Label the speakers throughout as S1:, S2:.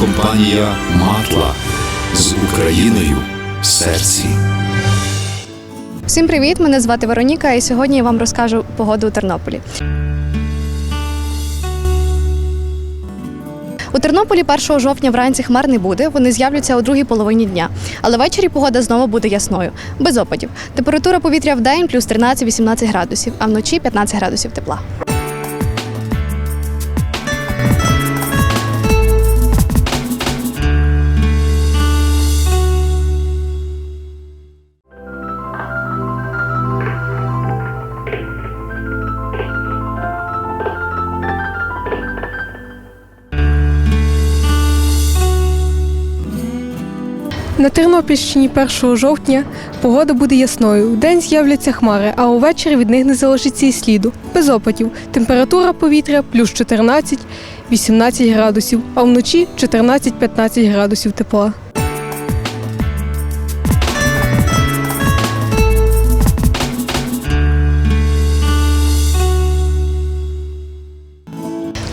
S1: компанія Матла з Україною в серці.
S2: Всім привіт! Мене звати Вероніка, і сьогодні я вам розкажу погоду у Тернополі. У Тернополі 1 жовтня вранці хмар не буде. Вони з'являться у другій половині дня. Але ввечері погода знову буде ясною, без опадів. Температура повітря в день плюс 13-18 градусів, а вночі 15 градусів тепла.
S3: На Тернопільщині 1 жовтня погода буде ясною. Вдень з'являться хмари, а увечері від них не залишиться і сліду. Без опадів. Температура повітря плюс 14-18 градусів, а вночі 14-15 градусів тепла.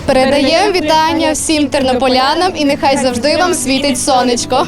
S2: Передаємо вітання всім тернополянам і нехай завжди вам світить сонечко.